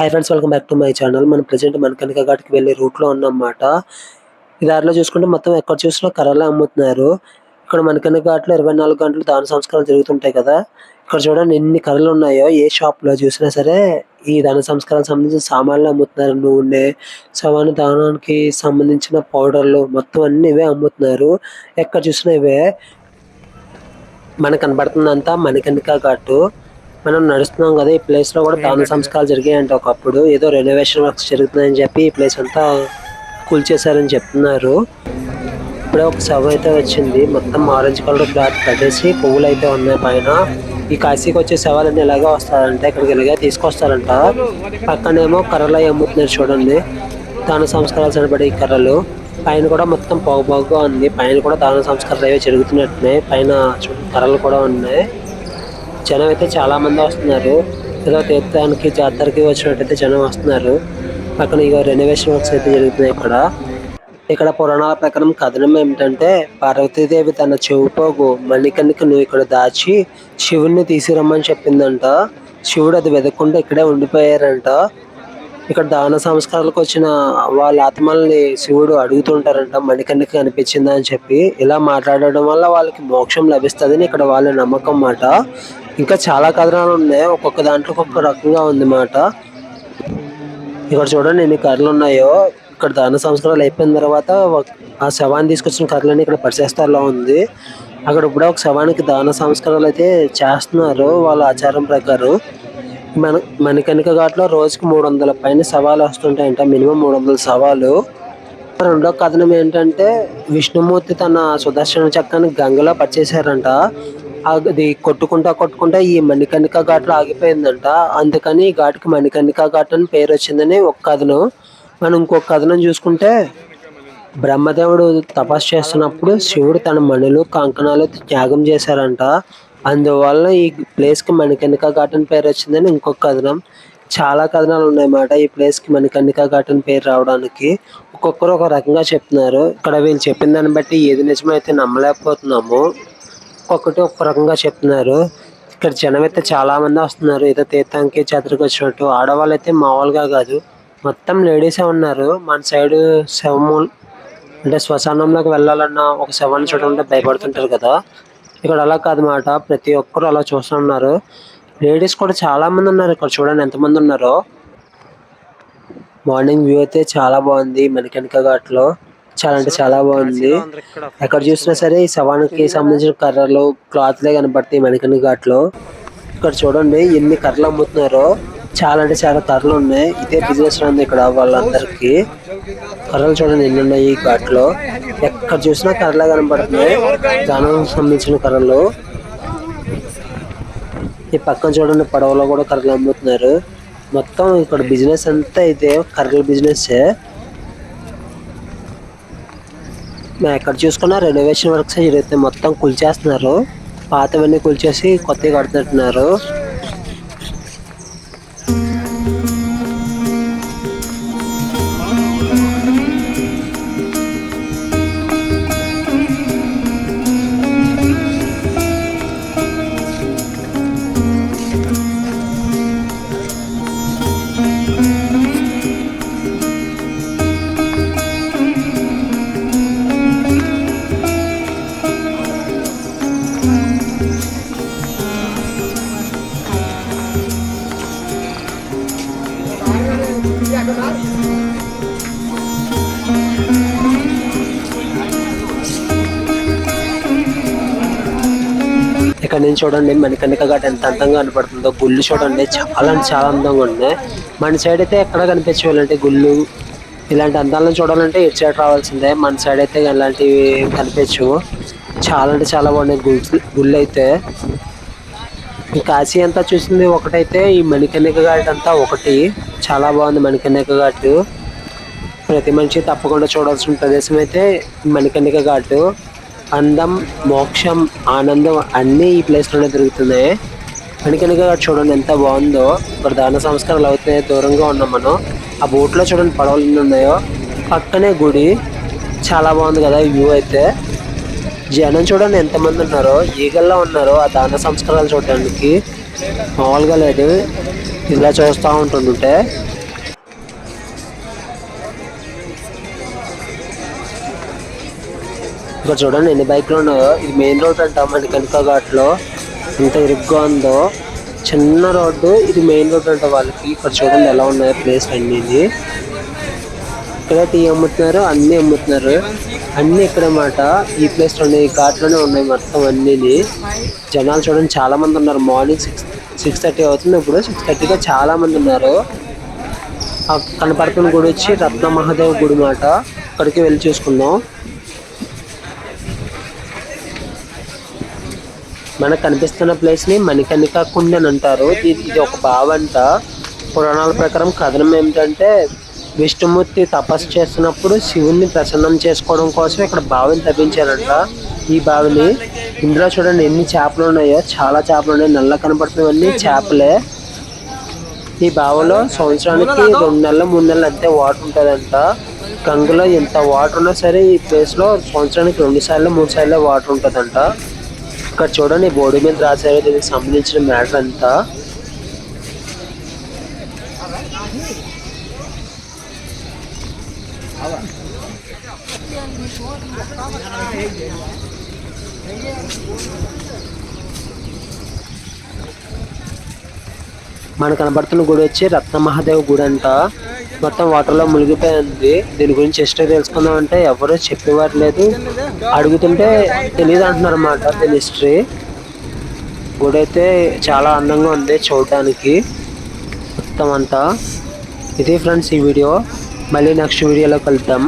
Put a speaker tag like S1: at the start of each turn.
S1: Hi friends welcome back to my channel మనం present మనకనిక ఘాట్కి వెళ్ళే రూట్లో ఉన్నమాట ఈ దారిలో చూసుకుంటే మొత్తం ఎక్కడ చూసినా కర్రలే అమ్ముతున్నారు. ఇక్కడ మనకనిక ఘాట్లో ఇరవై నాలుగు గంటలు దాన సంస్కారాలు జరుగుతుంటాయి కదా. ఇక్కడ చూడండి ఎన్ని కర్రలు ఉన్నాయో ఏ షాప్లో చూసినా సరే ఈ దాన సంస్కారాలకు సంబంధించిన సామాన్లు అమ్ముతున్నారు. నూనె సవాను దానానికి సంబంధించిన పౌడర్లు మొత్తం అన్ని ఇవే అమ్ముతున్నారు. ఎక్కడ చూసినా ఇవే. మనకు కనబడుతుందంతా మణికర్ణిక ఘాటు మనం నడుస్తున్నాం కదా ఈ ప్లేస్లో కూడా దాన సంస్కారాలు జరిగాయంట ఒకప్పుడు. ఏదో రెనోవేషన్ వర్క్స్ జరుగుతున్నాయని చెప్పి ఈ ప్లేస్ అంతా కూల్చేశారని చెప్తున్నారు. ఇప్పుడే ఒక శవం అయితే వచ్చింది. మొత్తం ఆరెంజ్ కలర్ క్లాత్ కట్టేసి పువ్వులు అయితే ఉన్నాయి పైన. ఈ కాశీకి వచ్చే శవాలన్నీ ఎలాగా వస్తారంటే ఇక్కడికి ఇలాగే తీసుకొస్తారంట. పక్కనేమో కర్రలు అవి అమ్ముతున్నారు చూడండి. దాన సంస్కారాలు సరిపడే ఈ కర్రలు. పైన కూడా మొత్తం పొగ పొగగా ఉంది. పైన కూడా దాన సంస్కారాలు అవి జరుగుతున్నట్టున్నాయి. పైన కర్రలు కూడా ఉన్నాయి. జనం అయితే చాలా మంది వస్తున్నారు. ఏదో తీర్థానికి జాతరకి వచ్చినట్టయితే జనం వస్తున్నారు. పక్కన ఇక రెనోవేషన్ వర్క్స్ అయితే జరుగుతున్నాయి ఇక్కడ. ఇక్కడ పురాణాల ప్రకారం కథనం ఏమిటంటే పార్వతీదేవి తన చెవిపోగు మణికణికి నువ్వు ఇక్కడ దాచి శివుణ్ణి తీసుకురమ్మని చెప్పిందంట. శివుడు అది వెదకుండా ఇక్కడే ఉండిపోయారంట. ఇక్కడ దాన సంస్కారాలకు వచ్చిన వాళ్ళ ఆత్మల్ని శివుడు అడుగుతుంటారంట మణికణికి కనిపించిందా అని చెప్పి. ఇలా మాట్లాడడం వల్ల వాళ్ళకి మోక్షం లభిస్తుందని ఇక్కడ వాళ్ళ నమ్మకం మాట ఇంకా చాలా కథనాలు ఉన్నాయి. ఒక్కొక్క దాంట్లో ఒక్కొక్క రకంగా ఉంది మాట. ఇక్కడ చూడండి ఎన్ని కర్రలు ఉన్నాయో. ఇక్కడ దాన సంస్కారాలు అయిపోయిన తర్వాత ఆ శవాన్ని తీసుకొచ్చిన కర్రలన్నీ ఇక్కడ పరిచేస్తారులా ఉంది. అక్కడ ఇప్పుడు ఒక శవానికి దాన సంస్కారాలు అయితే చేస్తున్నారు వాళ్ళ ఆచారం ప్రకారం. మన మణికణిక ఘాట్లో రోజుకి మూడు వందల పైన సవాలు వస్తుంటాయంట. మినిమం మూడు వందల సవాలు. రెండో కథనం ఏంటంటే విష్ణుమూర్తి తన సుదర్శన చక్రాన్ని గంగలో పచ్చేసారంట అది కొట్టుకుంటా కొట్టుకుంటా ఈ మణికర్ణిక ఘాట్లో ఆగిపోయిందంట. అందుకని ఈ ఘాటుకి మణికర్ణిక ఘాట్ అని పేరు వచ్చిందని ఒక కథనం. మనం ఇంకొక కథనం చూసుకుంటే బ్రహ్మదేవుడు తపస్సు చేస్తున్నప్పుడు శివుడు తన మణులు కంకణాలు త్యాగం చేశారంట. అందువల్ల ఈ ప్లేస్కి మణికర్ణిక ఘాట్ అని పేరు వచ్చిందని ఇంకొక కథనం. చాలా కథనాలు ఉన్నాయన్నమాట ఈ ప్లేస్కి మణికర్ణిక ఘాట్ అని పేరు రావడానికి. ఒక్కొక్కరు ఒక రకంగా చెప్తున్నారు. ఇక్కడ వీళ్ళు చెప్పిన దాన్ని బట్టి ఏది నిజమైతే నమ్మలేకపోతున్నాము. ఒక్కొక్కటి ఒక్క రకంగా చెప్తున్నారు. ఇక్కడ జనం అయితే చాలామంది వస్తున్నారు. ఏదో తీర్థానికి జాతరకు వచ్చినట్టు. ఆడవాళ్ళు అయితే మామూలుగా కాదు. మొత్తం లేడీసే ఉన్నారు. మన సైడ్ శవము అంటే శ్మశానంలోకి వెళ్ళాలన్నా ఒక శవాన్ని చూడాలంటే భయపడుతుంటారు కదా. ఇక్కడ అలా కాదన్నమాట ప్రతి ఒక్కరు అలా చూస్తున్నారు లేడీస్ కూడా చాలామంది ఉన్నారు. ఇక్కడ చూడండి ఎంతమంది ఉన్నారో. మార్నింగ్ వ్యూ అయితే చాలా బాగుంది. మణికణిక ఘాట్లో. చాలా అంటే చాలా బాగుంది. ఎక్కడ చూసినా సరే ఈ శవానికి సంబంధించిన కర్రలు క్లాత్లే కనపడతాయి మణికణిక ఘాట్లో. ఇక్కడ చూడండి ఎన్ని కర్రలు అమ్ముతున్నారో. చాలా అంటే చాలా కర్రలు ఉన్నాయి. ఇదే బిజినెస్ ఉంది ఇక్కడ వాళ్ళందరికీ. కర్రలు చూడండి ఎన్ని ఉన్నాయి ఈ ఘాట్లో. ఎక్కడ చూసినా కర్రలే కనపడుతున్నాయి. దానం సంబంధించిన కర్రలు. ఈ పక్కన చూడండి పడవలో కూడా కర్రలు అమ్ముతున్నారు. మొత్తం ఇక్కడ బిజినెస్ అంతా అయితే కర్రల బిజినెస్ ఎక్కడ చూసుకున్నా రెనోవేషన్ వర్క్స్ జరుగుతాయి మొత్తం కూల్చేస్తున్నారు. పాతవన్నీ కూల్చేసి కొత్తవి కడుతున్నారు. ఇక్కడ నుంచి చూడండి మణికణిక ఘాట్ ఎంత అందంగా కనపడుతుందో గుళ్ళు చూడండి చాలా అంటే చాలా అందంగా ఉన్నాయి. మన సైడ్ అయితే ఎక్కడ కనిపించాలంటే గుళ్ళు ఇలాంటి అందాలను చూడాలంటే ఇటు సైడ్ రావాల్సిందే. మన సైడ్ అయితే ఇలాంటివి కనిపించవు. చాలా అంటే చాలా బాగున్నాయి గుళ్ళు గుళ్ళు అయితే. ఈ కాశీ అంతా చూసింది ఒకటైతే ఈ మణికణిక ఘాట్ అంతా ఒకటి. చాలా బాగుంది మణికణిక ఘాట్. ప్రతి మనిషి తప్పకుండా చూడాల్సిన ప్రదేశం అయితే మణికణిక ఘాట్. అందం మోక్షం ఆనందం అన్నీ ఈ ప్లేస్లోనే దొరుకుతున్నాయి కనికనిగా చూడండి ఎంత బాగుందో. ఇక్కడ దాన సంస్కారాలు అవుతున్నాయో దూరంగా ఉన్నాం మనం. ఆ బోట్లో చూడండి పడవలు ఎన్ని ఉన్నాయో. పక్కనే గుడి. చాలా బాగుంది కదా వ్యూ అయితే. జనం చూడండి ఎంతమంది ఉన్నారో ఈగల్లో ఉన్నారో ఆ దాన సంస్కారాలు చూడడానికి. మామూలుగా లేదు. ఇలా చూస్తూ ఉంటుంటే. ఇక్కడ చూడండి ఎన్ని బైక్లు ఉన్నాయో. ఇది మెయిన్ రోడ్ అంట మన కనక ఘాట్లో ఎంత ఇరుగ్గా ఉందో. చిన్న రోడ్డు ఇది మెయిన్ రోడ్ అంట వాళ్ళకి. ఇక్కడ చూడండి ఎలా ఉన్నాయో ప్లేస్ అన్ని ఇక్కడ టీ అమ్ముతున్నారు అన్ని అమ్ముతున్నారు. అన్ని ఇక్కడ మాట ఈ ప్లేస్ ఉన్నాయి ఈ ఘాట్లోనే ఉన్నాయి మొత్తం అన్ని జనాలు చూడండి చాలా మంది ఉన్నారు. మార్నింగ్ సిక్స్ సిక్స్ థర్టీ అవుతుంది ఇప్పుడు. సిక్స్ థర్టీగా చాలా మంది ఉన్నారు. కనపడుతున్న గుడి వచ్చి రత్న మహాదేవ్ గుడి మాట అక్కడికి వెళ్ళి చూసుకుందాం. మనకు కనిపిస్తున్న ప్లేస్ని మణికర్ణిక అని అంటారు. ఇది ఇది ఒక బావంట. పురాణాల ప్రకారం కథనం ఏమిటంటే విష్ణుమూర్తి తపస్సు చేస్తున్నప్పుడు శివుణ్ణి ప్రసన్నం చేసుకోవడం కోసం ఇక్కడ బావిని తప్పించారంట ఈ బావిని ఇందులో చూడండి ఎన్ని చేపలు ఉన్నాయో. చాలా చేపలు ఉన్నాయి. నల్ల కనపడుతున్నవన్నీ చేపలే. ఈ బావిలో సంవత్సరానికి రెండు నెలలు మూడు నెలలు అంతే వాటర్ ఉంటుందంట. గంగలో ఎంత వాటర్ ఉన్నా సరే ఈ ప్లేస్లో సంవత్సరానికి రెండు సార్లు మూడు సార్లు వాటర్ ఉంటుందంట. ఇక్కడ చూడండి బోర్డు మీద రాశారు దీనికి సంబంధించిన మ్యాటర్ అంతా. మనకు కనబడుతున్న గుడి వచ్చి రత్న మహాదేవ్ గుడి అంట. మొత్తం వాటర్లో మునిగిపోయింది. దీని గురించి హిస్టరీ తెలుసుకుందాం అంటే ఎవరు చెప్పేవారు లేదు. అడుగుతుంటే తెలియదు అంటున్నారు అన్నమాట దీని హిస్టరీ గుడి అయితే చాలా అందంగా ఉంది చూడడానికి. మొత్తం అంతా. ఇది ఫ్రెండ్స్ ఈ వీడియో. మళ్ళీ నెక్స్ట్ వీడియోలో కలుద్దాం.